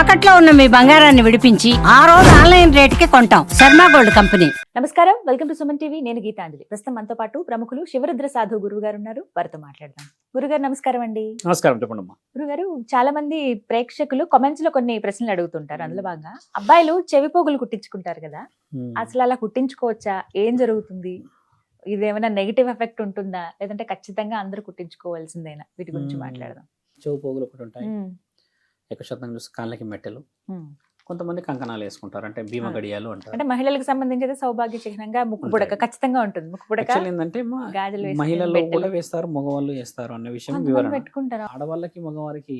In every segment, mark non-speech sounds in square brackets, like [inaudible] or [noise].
తాకట్లో ఉన్న మీ బంగారాన్ని విడిపించి ఆ రోజు ఆన్లైన్ రేటుకి కొంటాం. Sharma gold company. నమస్కారం. Welcome to Suman TV. నేను గీతాంజలి. ప్రస్తుతం మనతో పాటు ప్రముఖులు శివరుద్ర సాధు గురువు గారు ఉన్నారు. వారితో మాట్లాడదాం. గురుగారు నమస్కారం అండి. నమస్కారం. చెప్పండమ్మా గురుగారు చాలా మంది ప్రేక్షకులు కామెంట్స్లో కొన్ని ప్రశ్నలు అడుగుతుంటారు. అందులో భాగంగా అబ్బాయిలు చెవి పోగులు కుట్టించుకుంటారు కదా. అసలు అలా కుట్టించుకోవచ్చా? ఏం జరుగుతుంది? ఇదేమైనా నెగిటివ్ ఎఫెక్ట్ ఉంటుందా? లేదంటే ఖచ్చితంగా అందరూ కుట్టించుకోవాల్సిందేనా? వీటి గురించి. మాట్లాడదాం. చెవు పోగులు ఒకటి ఉంటాయి. ఎక్కువ శాతం చూసి కాళ్ళకి మెట్టెలు. కొంతమంది కంకణాలు వేసుకుంటారు అంటే భీమ. గడియాలు అంటారు అంటే మహిళలకు సంబంధించి సౌభాగ్య చిహ్నంగా ముక్కు. పుడక ఖచ్చితంగా ఉంటుంది ముక్కు పుడక ఏంటంటే మా గాజులు వేసుకునే మహిళల్లో మెట్టెలు. కూడా వేస్తారు మగవాళ్ళు వేస్తారు అన్న విషయం వివరణ పెట్టుకుంటారా ఆడవాళ్ళకి మగవారికి.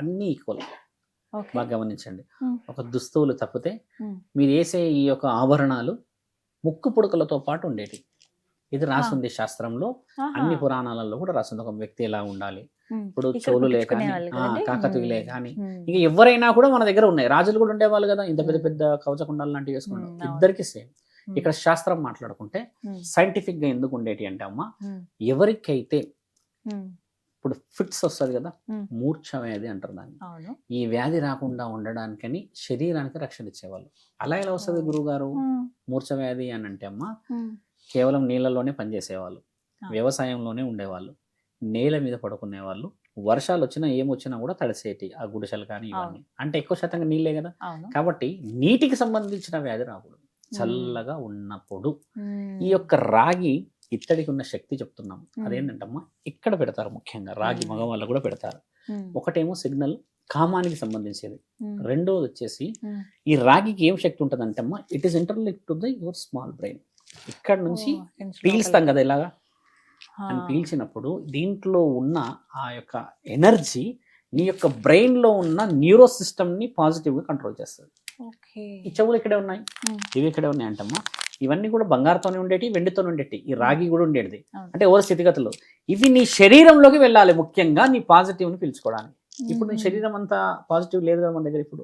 అన్ని ఈక్వల్ బాగా గమనించండి. ఒక దుస్తువులు తప్పితే. మీరు వేసే ఈ యొక్క ఆభరణాలు ముక్కు పుడకలతో పాటు ఉండేటి ఇది రాసింది శాస్త్రంలో. అన్ని పురాణాలలో కూడా రాసింది ఒక వ్యక్తి ఎలా ఉండాలి. ఇప్పుడు కుట్టించుకునే కానీ? కాకతీయులే. కానీ. ఇక ఎవరైనా కూడా మన దగ్గర ఉన్నాయి రాజులు కూడా ఉండేవాళ్ళు కదా ఇంత పెద్ద. పెద్ద కవచకుండాలు లాంటివి వేసుకున్నారు అవును. ఇద్దరికి సేమ్. ఇక్కడ శాస్త్రం మాట్లాడుకుంటే. సైంటిఫిక్గా ఎందుకు ఉండేటి అంటే అమ్మ మ్మ్. ఎవరికైతే. ఇప్పుడు ఫిట్స్ వస్తుంది కదా. మూర్ఛ వ్యాధి అంటారు దాన్ని ఈ వ్యాధి రాకుండా ఉండడానికని శరీరానికి రక్షణ ఇచ్చేవాళ్ళు అలా ఎలా వస్తుంది. గురువు గారు. మూర్ఛ వ్యాధి అని అంటే అమ్మ మ్మ్. కేవలం నీళ్ళలోనే పనిచేసేవాళ్ళు. వ్యవసాయంలోనే ఉండేవాళ్ళు నేల మీద పడుకునేవాళ్ళు. వర్షాలు వచ్చినా ఏమొచ్చినా కూడా తడిసేటి ఆ గుడిసెలు కానీ ఇవన్నీ. అంటే ఎక్కువ శాతంగా నీళ్ళే కదా. కాబట్టి నీటికి సంబంధించిన వ్యాధి రాకూడదు. చల్లగా ఉన్నప్పుడు. ఈ యొక్క రాగి ఇత్తడికి ఉన్న శక్తి చెప్తున్నాం. మ్మ్. అదేంటంటమ్మా ఇక్కడ పెడతారు ముఖ్యంగా. రాగి. మగవాళ్ళు కూడా పెడతారు. ఒకటేమో సిగ్నల్ కామానికి సంబంధించేది. రెండోది వచ్చేసి. ఈ రాగికి ఏం శక్తి ఉంటుంది అంటే అమ్మా it is interlinked to the your small brain ఇక్కడ నుంచి పీల్స్తాం. కదా ఇలాగా. అని పీల్చినప్పుడు దీంట్లో ఉన్న ఆ యొక్క ఎనర్జీ నీ యొక్క బ్రెయిన్లో ఉన్న న్యూరో సిస్టమ్ని పాజిటివ్గా కంట్రోల్ చేస్తుంది ఈ చెవులు ఇక్కడే ఉన్నాయి. ఇవి ఇక్కడే ఉన్నాయి అంటమ్మా ఇవన్నీ కూడా బంగారుతోనే ఉండేటి వెండితోనే ఉండేటి ఈ రాగి కూడా ఉండేది. అంటే ఓవర్ స్థితిగతులు ఇవి నీ శరీరంలోకి వెళ్ళాలి ముఖ్యంగా నీ పాజిటివ్ని పీల్చుకోవడానికి ఇప్పుడు నీ మ్మ్. శరీరం అంతా పాజిటివ్ లేదు కదా మన దగ్గర ఇప్పుడు.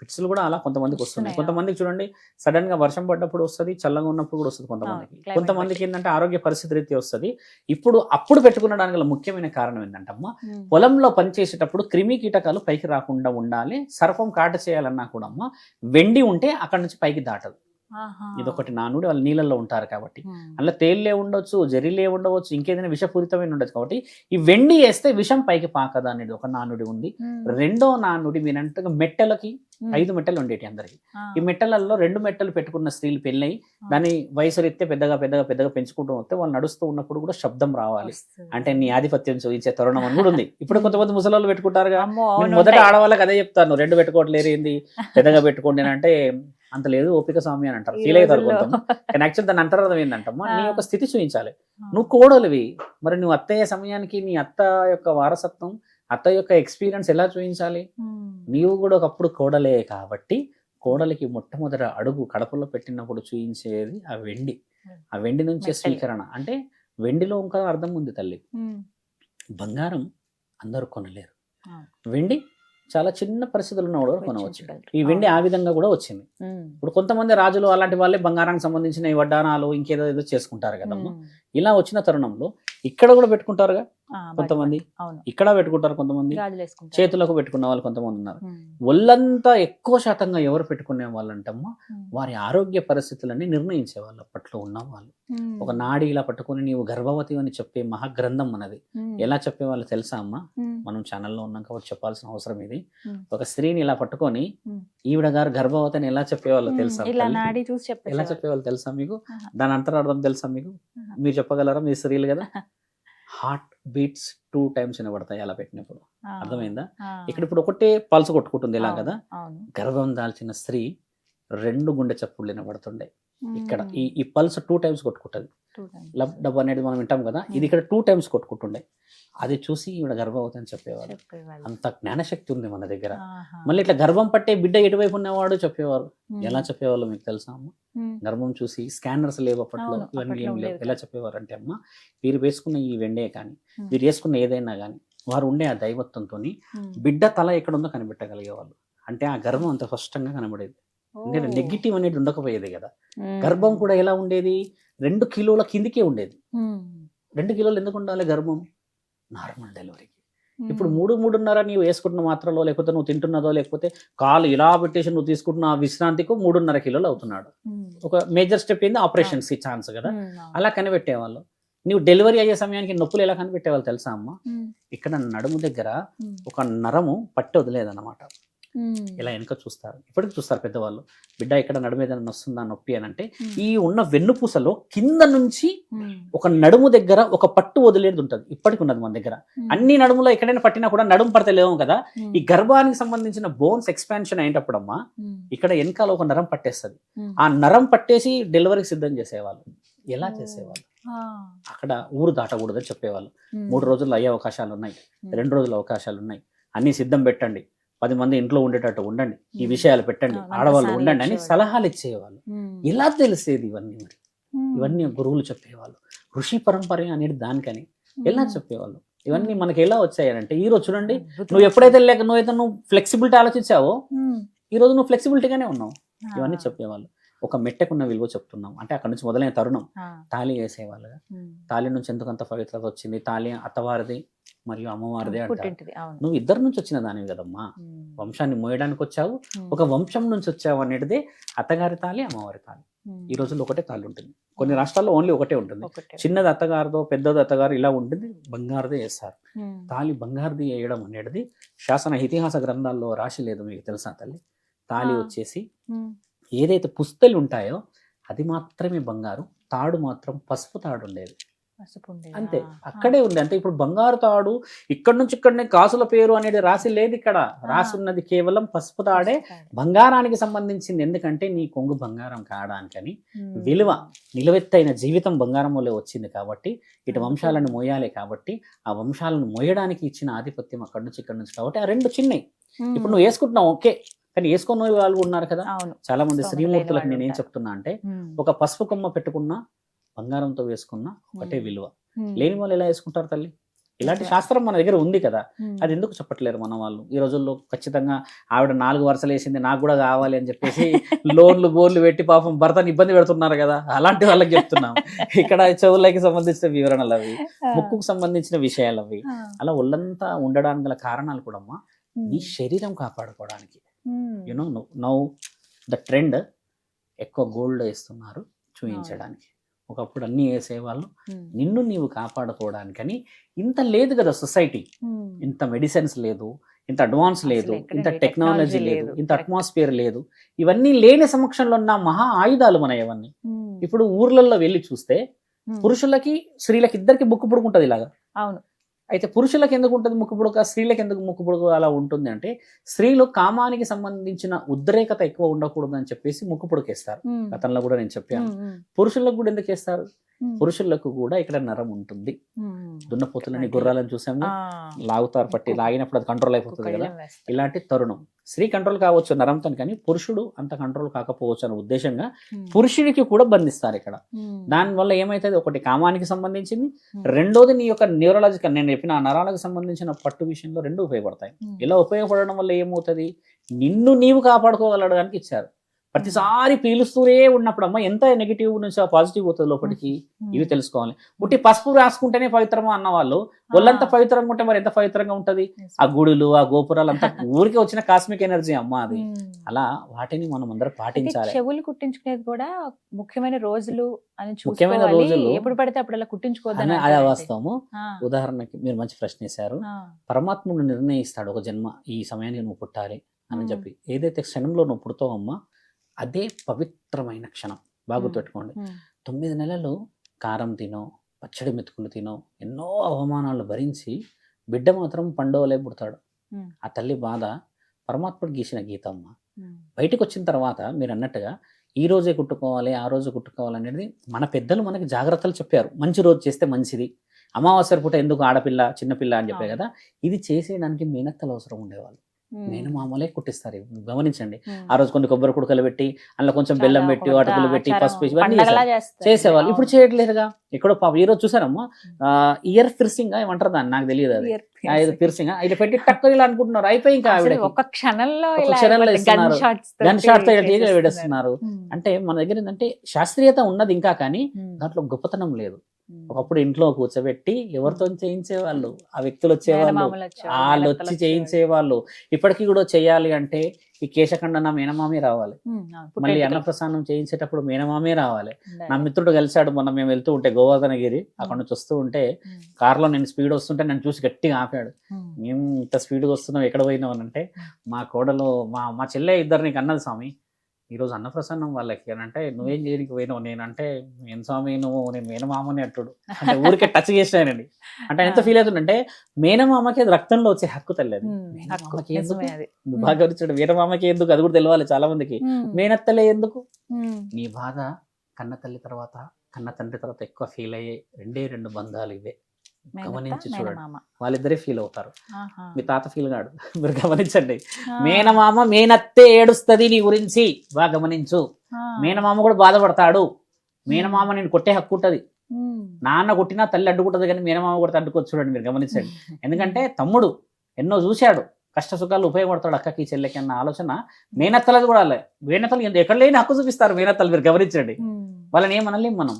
ఫిట్స్లు కూడా అలా కొంతమందికి వస్తున్నాయి కొంతమందికి చూడండి సడన్గా వర్షం పడ్డప్పుడు వస్తుంది చల్లగా ఉన్నప్పుడు కూడా వస్తుంది కొంతమందికి కొంతమందికి ఏంటంటే ఆరోగ్య పరిస్థితి రీతి వస్తుంది ఇప్పుడు అప్పుడు పెట్టుకునడానికి ముఖ్యమైన కారణం ఏంటంటే అమ్మా మ్మ్. పొలంలో పనిచేసేటప్పుడు క్రిమి కీటకాలు పైకి రాకుండా ఉండాలి సర్పం కాట చేయాలన్నా కూడా అమ్మా వెండి ఉంటే అక్కడ నుంచి పైకి దాటదు. ఇదొకటి నానుడి వాళ్ళు నీళ్ళల్లో ఉంటారు కాబట్టి. అందులో తేళ్ళే ఉండొచ్చు జరీలే ఉండవచ్చు ఇంకేదైనా విషపూరితమైన ఉండొచ్చు కాబట్టి ఈ వెండి వేస్తే విషం పైకి పాకదు అనేది ఒక నానుడి ఉంది. రెండో నానుడి మీరంటే మెట్టెలకి. ఐదు మెట్టలు ఉండేటి అందరికి. ఈ మెట్టలలో రెండు మెట్టలు పెట్టుకున్న స్త్రీలు పెళ్ళై దాని వయసు రీత్తే పెద్దగా పెద్దగా పెద్దగా పెంచుకుంటూ వస్తే వాళ్ళు నడుస్తూ ఉన్నప్పుడు కూడా శబ్దం రావాలి. అంటే నీ ఆధిపత్యం చూపించే తరుణం అని కూడా ఉంది ఇప్పుడు కొంతమంది ముసలాళ్ళు నేను అవును, మొదట. ఆడవాళ్ళకి అదే చెప్తాను రెండు పెట్టుకోవట్లేరు ఏంది పెద్దగా పెట్టుకోండి అంటే అంత లేదు ఓపిక స్వామి అని అంటారు ఫీల్ అవుతారు. కొంత కానీ యాక్చువల్ దాని అంతరార్థం ఏంటంటమ్మా నీ. యొక్క స్థితి చూపించాలి. నువ్వు కోడలివి మరి నువ్వు అత్తయ్య సమయానికి నీ అత్త యొక్క వారసత్వం అత్త యొక్క ఎక్స్పీరియన్స్ ఎలా చూపించాలి. నీవు కూడా ఒకప్పుడు కోడలే కాబట్టి కోడలికి మొట్టమొదటి అడుగు కడపలో పెట్టినప్పుడు చూయించేది ఆ వెండి ఆ వెండి నుంచే. స్వీకరణ అంటే వెండిలో ఇంకా అర్థం ఉంది తల్లి. బంగారం అందరూ కొనలేరు. వెండి చాలా చిన్న పరిస్థితులు ఉన్నవాడు కూడా కొనవచ్చు. ఈ వెండి ఆ. విధంగా కూడా వచ్చింది. ఇప్పుడు కొంతమంది రాజులు అలాంటి వాళ్ళే బంగారానికి సంబంధించిన ఈ వడ్డానాలు ఇంకేదో ఏదో చేసుకుంటారు కదమ్మా మ్మ్. ఇలా వచ్చిన తరుణంలో ఇక్కడ కూడా పెట్టుకుంటారుగా కొంతమంది ఇక్కడ పెట్టుకుంటారు కొంతమంది. చేతులకు పెట్టుకున్న వాళ్ళు కొంతమంది ఉన్నారు. ఒళ్ళంతా ఎక్కువ శాతంగా ఎవరు పెట్టుకునే వాళ్ళంటమ్మా మ్మ్. వారి ఆరోగ్య పరిస్థితులన్నీ నిర్ణయించే వాళ్ళు అప్పట్లో ఉన్న వాళ్ళు. ఒక నాడి ఇలా పట్టుకొని నీవు గర్భవతి అని చెప్పే మహాగ్రంథం మనది. ఎలా చెప్పేవాళ్ళు తెలుసా అమ్మా మ్మ్. మనం ఛానల్లో ఉన్నాం కాబట్టి చెప్పాల్సిన అవసరం ఇది. ఒక స్త్రీని ఇలా పట్టుకొని. ఈవిడ గారు గర్భవతి అని ఎలా చెప్పేవాళ్ళు. తెలుసా ఎలా. చెప్పేవాళ్ళు తెలుసా మీకు. దాని అంతరార్థం తెలుసా మీకు. మీరు చెప్పగలరా? మీ స్త్రీలు కదా? హార్ట్ బీట్స్ టూ టైమ్స్ వినబడతాయి అలా పెట్టినప్పుడు. అర్థమైందా. ఇక్కడ ఇప్పుడు ఒకటే పల్స్ కొట్టుకుంటుంది ఇలా కదా? గర్భం దాల్చిన స్త్రీ రెండు గుండె చప్పుళ్ళు వినబడుతుండే. ఇక్కడ. ఈ ఈ పల్స్ టూ టైమ్స్ కొట్టుకుంటుంది. లబ్ డబ్ అనేది మనం వింటాం కదా ఇది. ఇక్కడ టూ టైమ్స్ కొట్టుకుంటుండే అది చూసి ఈవిడ గర్భవతి అని చెప్పేవారు. అంత జ్ఞానశక్తి ఉంది మన దగ్గర. మళ్ళీ ఇట్లా గర్భం పట్టే బిడ్డ ఎటువైపు ఉన్నవాడు చెప్పేవారు. ఎలా చెప్పేవాళ్ళు మీకు తెలుసా అమ్మ మ్మ్. గర్భం చూసి స్కానర్స్ లేవు అప్పట్లో ఇవన్నీ ఏం లేవు ఎలా. చెప్పేవారు అంటే అమ్మ వీరు వేసుకున్న ఈ వెండే కానీ. వీరు వేసుకున్న ఏదైనా కానీ వారు ఉండే ఆ దైవత్వంతో. బిడ్డ తల ఎక్కడుందో కనిపెట్టగలిగేవాళ్ళు అంటే ఆ గర్భం అంత స్పష్టంగా కనబడేది ఓ. నెగిటివ్ అనేది ఉండకపోయేది కదా. గర్భం కూడా ఎలా ఉండేది? రెండు కిలోల కిందికే ఉండేది. రెండు కిలోలు ఎందుకు ఉండాలి గర్భం? నార్మల్ డెలివరీకి ఇప్పుడు మూడు మూడున్నర నీవు వేసుకుంటున్న మాత్రలో లేకపోతే నువ్వు తింటున్నదో లేకపోతే కాలు ఇలా పెట్టేసి నువ్వు తీసుకుంటున్న ఆ విశ్రాంతికి మూడున్నర కిలోలు అవుతున్నాడు. ఒక మేజర్ స్టెప్ ఏంది? ఆపరేషన్స్కి ఛాన్స్ కదా. అలా కనిపెట్టేవాళ్ళు. నువ్వు డెలివరీ అయ్యే సమయానికి నొప్పులు ఎలా కనిపెట్టేవాళ్ళు తెలుసా అమ్మ? ఇక్కడ నడుము దగ్గర ఒక నరము పట్టి వదిలేదన్నమాట. ఇలా వెనుక చూస్తారు. ఇప్పటికి చూస్తారు పెద్దవాళ్ళు. బిడ్డ ఇక్కడ నడుము ఏదైనా నొస్తుందా నొప్పి? అని అంటే ఈ ఉన్న వెన్నుపూసలో కింద నుంచి ఒక నడుము దగ్గర ఒక పట్టు వదిలేది ఉంటుంది. ఇప్పటికి ఉన్నది మన దగ్గర. అన్ని నడుములో ఎక్కడైనా పట్టినా కూడా నడుము పడతలేము కదా. ఈ గర్భానికి సంబంధించిన బోన్స్ ఎక్స్పాన్షన్ అయినప్పుడమ్మా ఇక్కడ వెనకాల ఒక నరం పట్టేస్తుంది. ఆ నరం పట్టేసి డెలివరీకి సిద్ధం చేసేవాళ్ళు. ఎలా చేసేవాళ్ళు? అక్కడ ఊరు దాటకూడదని చెప్పేవాళ్ళు. మూడు రోజుల్లో అయ్యే అవకాశాలు ఉన్నాయి రెండు రోజుల అవకాశాలు ఉన్నాయి అన్ని సిద్ధం పెట్టండి. పది మంది ఇంట్లో ఉండేటట్టు ఉండండి ఈ విషయాలు పెట్టండి ఆడవాళ్ళు ఉండండి అని. సలహాలు ఇచ్చేవాళ్ళు. ఎలా తెలిసేది ఇవన్నీ మరి. ఇవన్నీ గురువులు చెప్పేవాళ్ళు. ఋషి పరంపర అనేది దానికని ఎలా చెప్పేవాళ్ళు? ఇవన్నీ మనకి ఎలా వచ్చాయనంటే ఈ రోజు చూడండి నువ్వు ఎప్పుడైతే లేక నువ్వైతే నువ్వు ఫ్లెక్సిబిలిటీ ఆలోచించావో ఈ రోజు నువ్వు ఫ్లెక్సిబిలిటీగానే ఉన్నావు. ఇవన్నీ చెప్పేవాళ్ళు. ఒక మెట్టకున్న విలువ చెప్తున్నాం. అంటే అక్కడ నుంచి మొదలైన తరుణం. తాళి వేసేవాళ్ళుగా. తాళి నుంచి ఎందుకంత పవిత్రత వచ్చింది? తాళి అత్తవారిది మరియు అమ్మవారిది అంటారు. నువ్వు ఇద్దరు నుంచి వచ్చిన దానివి కదమ్మా. వంశాన్ని మోయడానికి వచ్చావు ఒక వంశం నుంచి వచ్చావు అనేది అత్తగారి తాళి అమ్మవారి తాళి ఈ రోజుల్లో ఒకటే తాళి ఉంటుంది. కొన్ని రాష్ట్రాల్లో ఓన్లీ ఒకటే ఉంటుంది. చిన్నది అత్తగారిదో పెద్దది అత్తగారు ఇలా ఉంటుంది బంగారుదే వేస్తారు. తాళి బంగారుది వేయడం అనేది శాసన ఇతిహాస గ్రంథాల్లో రాసి లేదు మీకు తెలుసా తల్లి? తాళి ఆ. వచ్చేసి ఏదైతే పుస్తలు ఉంటాయో అది మాత్రమే బంగారు తాడు మాత్రం పసుపు తాడు ఉండేది. అంతే అక్కడే ఉంది. అంటే ఇప్పుడు బంగారు తాడు ఇక్కడ నుంచి ఇక్కడనే కాసుల పేరు అనేది రాసి లేదు ఇక్కడ. రాసి ఉన్నది కేవలం పసుపు తాడే బంగారానికి సంబంధించింది. ఎందుకంటే నీ కొంగు బంగారం కావడానికని ఉమ్. విలువ నిలువెత్తైన జీవితం బంగారం వల్లే వచ్చింది కాబట్టి ఇటు. వంశాలను మోయాలి కాబట్టి ఆ వంశాలను మోయడానికి ఇచ్చిన ఆధిపత్యం అక్కడి నుంచి ఇక్కడ నుంచి కాబట్టి ఆ రెండు చిన్నవి. ఇప్పుడు నువ్వు వేసుకుంటున్నావు ఓకే. కానీ వేసుకున్న వాళ్ళు ఉన్నారు కదా. చాలా మంది శ్రీమూర్తులకు నేనేం చెప్తున్నా అంటే. ఒక పసుపు కొమ్మ పెట్టుకున్న బంగారంతో వేసుకున్న ఒకటే ఉమ్. విలువ ఉమ్. లేని వాళ్ళు ఎలా వేసుకుంటారు తల్లి ఇలాంటి. శాస్త్రం మన దగ్గర ఉంది కదా ఉమ్. అది ఎందుకు చెప్పట్లేరు మన వాళ్ళు ఈ రోజుల్లో ఖచ్చితంగా ఆవిడ నాలుగు వరుసలు వేసింది నాకు కూడా కావాలి అని చెప్పేసి [laughs] లోన్లు బోర్లు పెట్టి పాపం భర్తని ఇబ్బంది పెడుతున్నారు కదా అలాంటి వాళ్ళకి చెప్తున్నాం [laughs] ఇక్కడ చెవులకి సంబంధించిన వివరణలు అవి. ముక్కుకు సంబంధించిన విషయాలు అవి. అలా ఒళ్ళంతా ఉండడానికి గల కారణాలు కూడా అమ్మా. నీ శరీరం కాపాడుకోవడానికి. You know now the trend ఎక్కువ గోల్డ్ వేస్తున్నారు చూపించడానికి ఒకప్పుడు అన్ని వేసేవాళ్ళు. నిన్ను నీవు కాపాడుకోవడానికని ఇంత లేదు కదా సొసైటీ. ఇంత మెడిసిన్స్ లేదు ఇంత అడ్వాన్స్ లేదు ఇంత టెక్నాలజీ లేదు. ఇంత. అట్మాస్ఫియర్ లేదు ఇవన్నీ లేని సమక్షంలో ఉన్న మహా ఆయుధాలు మన ఇవన్నీ. ఇప్పుడు ఊర్లలో వెళ్ళి చూస్తే. పురుషులకి స్త్రీలకి ఇద్దరికి ముక్కు పుడుకుంటది ఇలాగా అవును అయితే పురుషులకు ఎందుకు ఉంటుంది ముక్కు పుడక స్త్రీలకు ఎందుకు ముక్కు పుడక అలా ఉంటుంది అంటే స్త్రీలు కామానికి సంబంధించిన ఉద్రేకత ఎక్కువ ఉండకూడదు అని చెప్పేసి ముక్కు పుడకేస్తారు ఉమ్. గతంలో కూడా నేను చెప్పాను. పురుషులకు కూడా ఎందుకు వేస్తారు. పురుషులకు కూడా ఇక్కడ నరం ఉంటుంది. దున్నపోతులని. గుర్రాలను చూసాము. లాగుతారు పట్టి. లాగినప్పుడు అది కంట్రోల్ అయిపోతుంది కదా. ఇలాంటి తరుణం స్త్రీ కంట్రోల్ కావచ్చు నరంతో కానీ పురుషుడు అంత కంట్రోల్ కాకపోవచ్చు అనే ఉద్దేశంగా. పురుషుడికి కూడా బంధిస్తారు ఇక్కడ. దానివల్ల ఏమైతుంది ఒకటి కామానికి సంబంధించింది. రెండోది నీ యొక్క న్యూరలాజికల్ నేను చెప్పిన నరాలకు సంబంధించిన పట్టు విషయంలో రెండు ఉపయోగపడతాయి. ఇలా ఉపయోగపడడం వల్ల ఏమవుతుంది నిన్ను నీవు కాపాడుకోగలడానికి ఇచ్చారు ప్రతిసారి పీలుస్తూనే ఉన్నప్పుడు అమ్మ ఎంత నెగిటివ్ నుంచి పాజిటివ్ పోతుంది లోపలికి. ఇవి తెలుసుకోవాలి. ఉట్టి పసుపు రాసుకుంటేనే పవిత్రమా అన్న వాళ్ళు? ఒళ్ళంతా పవిత్రంగా ఉంటే మరి ఎంత పవిత్రంగా ఉంటది? ఆ గుడులు ఆ గోపురాలు అంతా [laughs] ఊరికి వచ్చిన కాస్మిక్ ఎనర్జీ అమ్మ అది. అలా వాటిని మనం అందరం పాటించాలి. చెవులు కుట్టించుకునేది కూడా ముఖ్యమైన రోజులు అని ముఖ్యమైన రోజులు. ఎప్పుడు పడితే అప్పుడు అలా కుట్టించుకోవద్దు అని అని అదే. వాస్తవము. ఉదాహరణకి మీరు మంచి ప్రశ్న వేశారు. పరమాత్ముడు నిర్ణయిస్తాడు ఒక జన్మ ఈ సమయానికి నువ్వు పుట్టాలి అని. చెప్పి. ఏదైతే క్షణంలో నువ్వు పుడతావమ్మా అదే పవిత్రమైన క్షణం బాగా. పెట్టుకోండి. తొమ్మిది నెలలు కారం తినో పచ్చడి మెతుకులు తినో ఎన్నో అవమానాలు భరించి బిడ్డ మాత్రం పండవలే పుడతాడు. ఆ తల్లి బాధ పరమాత్ముడు గీసిన గీతమ్మ ఉమ్. బయటకు వచ్చిన తర్వాత మీరు అన్నట్టుగా ఈ రోజే కుట్టుకోవాలి ఆ రోజు కుట్టుకోవాలి అనేది మన పెద్దలు మనకి జాగ్రత్తలు చెప్పారు మంచి రోజు చేస్తే మంచిది అమావాస్య పూట ఎందుకు ఆడపిల్ల చిన్నపిల్ల అని చెప్పే అవును. కదా ఇది చేసేయడానికి మేనత్తలు అవసరం ఉండేవాళ్ళు ఉమ్. మేనమామలే కుట్టిస్తారు. గమనించండి. ఆ రోజు కొన్ని కొబ్బరి కుడకలు పెట్టి అందులో కొంచెం బెల్లం పెట్టి అటుకులు పెట్టి పసుపు ఇవన్నీ. చేసేవాళ్ళు ఇప్పుడు. చేయట్లేదుగా ఎక్కడో పాప ఈ రోజు చూసారమ్మా ఇయర్ ఫిర్సింగ్ ఏమంటారు దాన్ని నాకు తెలియదు అది ఇది ఫిర్సింగ్ పెట్టి టక్కర్ ఇలా అనుకుంటున్నారు అయిపోయి ఇంకా ఆవిడ ఒక క్షణంలో. ఇస్తున్నారు. గన్. వేడేస్తున్నారు. అంటే మన దగ్గర ఏంటంటే శాస్త్రీయత ఉన్నది ఇంకా కానీ. దాంట్లో గొప్పతనం లేదు ఒకప్పుడు ఇంట్లో కూర్చోబెట్టి ఎవరితో చేయించేవాళ్ళు? ఆ వ్యక్తులు వచ్చేవాళ్ళు? వాళ్ళు వచ్చి. చేయించేవాళ్ళు. ఇప్పటికీ కూడా చేయాలి అంటే ఈ కేశఖండన మేనమామే రావాలి. మళ్ళీ అన్నప్రసాదం చేయించేటప్పుడు మేనమామే రావాలి. నా మిత్రుడు కలిశాడు మొన్న మేము వెళ్తూ ఉంటే గోవర్ధనగిరి అక్కడ నుంచి వస్తూ ఉంటే కార్లో నేను స్పీడ్ వస్తుంటే నన్ను చూసి గట్టిగా ఆపాడు. మేము ఇంత స్పీడ్గా వస్తున్నాం ఎక్కడ పోయినావు? అని అంటే మా కోడలు మా మా చెల్లె ఇద్దరు నీకు అన్నది స్వామి. ఈరోజు అన్నప్రసన్నం వాళ్ళకి అని అంటే నువ్వేం చేయడానికి పోయినావు? నేనంటే నేను స్వామి నువ్వు నేను మేనమామని అంటుడు. అంటే ఊరికే [laughs] టచ్ చేసినానండి అంటే ఎంత ఫీల్ అవుతుందంటే మేనమామకి అది రక్తంలో వచ్చే హక్కు తల్లేదు. హక్కు, మేనమామకి ఎందుకు. బాగా గమనించాడు మేనమామకి ఎందుకు? అది కూడా తెలవాలి చాలా మందికి మేనత్తలే ఎందుకు? నీ బాధ కన్న తల్లి తర్వాత కన్న తండ్రి తర్వాత ఎక్కువ ఫీల్ అయ్యే రెండే రెండు బంధాలు ఇవే. గమనించి చూడండి. వాళ్ళిద్దరే ఫీల్ అవుతారు. మీ తాత ఫీల్ కాడు [laughs] మీరు గమనించండి. మేనమామ మేనత్తే ఏడుస్తుంది నీ గురించి. బాగా గమనించు. మేనమామ కూడా బాధపడతాడు. మేనమామ నేను కొట్టే హక్కు ఉంటది. నాన్న కొట్టినా తల్లి అడ్డుకుంటది కానీ మేనమామ కూడా అడ్డుకోవచ్చు చూడండి మీరు గమనించండి. ఎందుకంటే తమ్ముడు ఎన్నో చూశాడు. కష్ట సుఖాలు ఉపయోగపడతాడు అక్కకి చెల్లెకి అన్న ఆలోచన. మేనత్తలది కూడా అలే. మేనత్తలు ఎక్కడ లేని హక్కు చూపిస్తారు మేనత్తలు మీరు గమనించండి. వాళ్ళని ఏమనలేం మనం.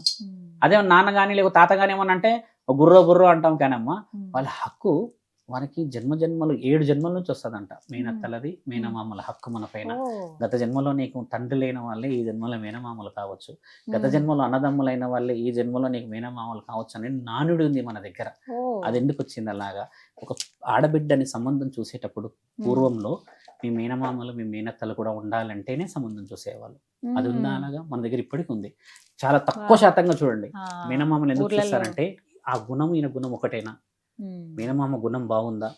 అదే నాన్న కానీ లేకపోతే తాత కానీ ఏమన్నా అంటే "ఓ గుర్రో గుర్రో అంటాం కానమ్మా. వాళ్ళ హక్కు మనకి జన్మ జన్మలు ఏడు జన్మల నుంచి వస్తుందంట. మేనత్తలది మేనమామల హక్కు మన పైన. గత జన్మలో నీకు తండ్రి లేని వాళ్ళే ఈ జన్మలో మేనమామలు కావచ్చు. గత జన్మలో అన్నదమ్ములైన వాళ్ళే ఈ జన్మలో నీకు మేనమామలు కావచ్చు అని నానుడి ఉంది మన దగ్గర. అది ఎందుకు వచ్చింది అలాగా? ఒక ఆడబిడ్డని సంబంధం చూసేటప్పుడు పూర్వంలో మీ మేనమామలు మీ మేనత్తలు కూడా ఉండాలంటేనే సంబంధం చూసేవాళ్ళు. అది ఉందా అనగా మన దగ్గర ఇప్పటికి ఉంది. చాలా తక్కువ శాతంగా చూడండి. మేనమామలు ఎందుకు. చూస్తారంటే ఆ గుణం ఈయన గుణం ఒకటేనా? మేనమామ గుణం బాగుందా?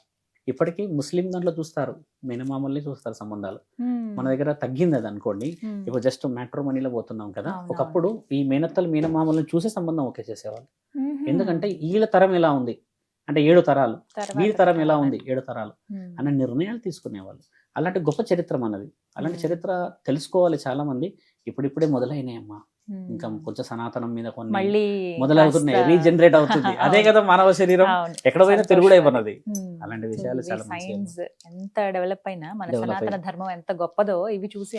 ఇప్పటికీ ముస్లిం దాంట్లో చూస్తారు. మేనమామల్ని చూస్తారు సంబంధాలు. మన దగ్గర తగ్గింది అది అనుకోండి. ఇప్పుడు జస్ట్ మ్యాట్రోమనీలో పోతున్నాం కదా. ఒకప్పుడు ఈ మేనత్తలు మేనమామలను చూసే సంబంధం ఓకే చేసేవాళ్ళు. ఎందుకంటే వీళ్ళ తరం ఎలా ఉంది? అంటే ఏడు తరాలు. వీరి తరం ఎలా. ఉంది? ఏడు తరాలు. అన్న నిర్ణయాలు తీసుకునేవాళ్ళు. అలాంటి గొప్ప చరిత్ర మనది. అలాంటి. చరిత్ర తెలుసుకోవాలి చాలా మంది ఇప్పుడిప్పుడే మొదలైనాయమ్మా. ఇంకా కొంచెం సనాతనం మీద కొన్ని మళ్ళీ మొదలవుతున్నాయి రీజనరేట్ అవుతుంది అదే. కదా మానవ శరీరం. ఎక్కడ పోయినా తిరుగుడే ఉన్నది ఉమ్. అలాంటి విషయాలు చాలా సైన్స్ ఎంత డెవలప్ అయినా మన సనాతన. ధర్మం ఎంత గొప్పదో ఇవి చూసి.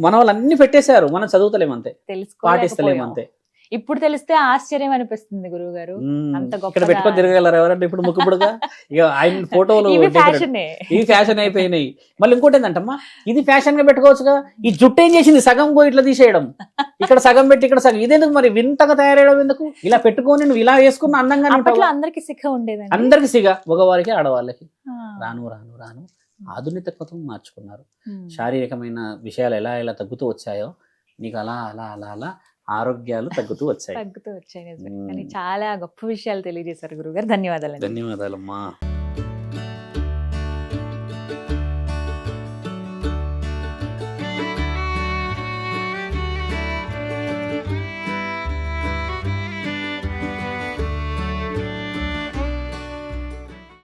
మన వాళ్ళు అన్ని పెట్టేశారు మనం చదువుతలేం అంతే పాటిస్తలేం తెలుసుకోలేకపోయాం అంతే ఇప్పుడు తెలిస్తే ఆశ్చర్యం అనిపిస్తుంది గురువు గారు. అంత ఇక్కడ గొప్పగా- పెట్టుకొని తిరగలరు ఎవరంటే ఇప్పుడు ముక్కుపుడుగా ఇక ఆయన ఫోటోలు ఇవి ఫ్యాషన్. అయిపోయినాయి. మళ్ళీ ఇంకోటి ఏంటంటమ్మా? ఇది ఫ్యాషన్గా పెట్టుకోవచ్చుగా? ఈ జుట్టు ఏం చేసింది? సగం గో ఇట్లా తీసేయడం. ఇక్కడ సగం పెట్టి ఇక్కడ సగం. ఇదెందుకు మరి వింతగా తయారయ్యడం ఎందుకు? ఇలా పెట్టుకొని నువ్వు ఇలా వేసుకున్న అందంగా అందరికి సిక్క ఉండేదండి. అందరికి సిగ మగవారికి ఆడవాళ్ళకి. రాను రాను రాను. ఆధునికతత్వం మార్చుకున్నారు. శారీరకమైన విషయాలు ఎలా ఎలా తగ్గుతూ వచ్చాయో నీకు అలా అలా అలా అలా ఆరోగ్యాలు తగ్గుతూ వచ్చాయి తగ్గుతూ వచ్చాయి నిజమే. ఉమ్. కానీ చాలా గొప్ప విషయాలు తెలియజేశారు గురుగారు ధన్యవాదాలు ధన్యవాదాలమ్మా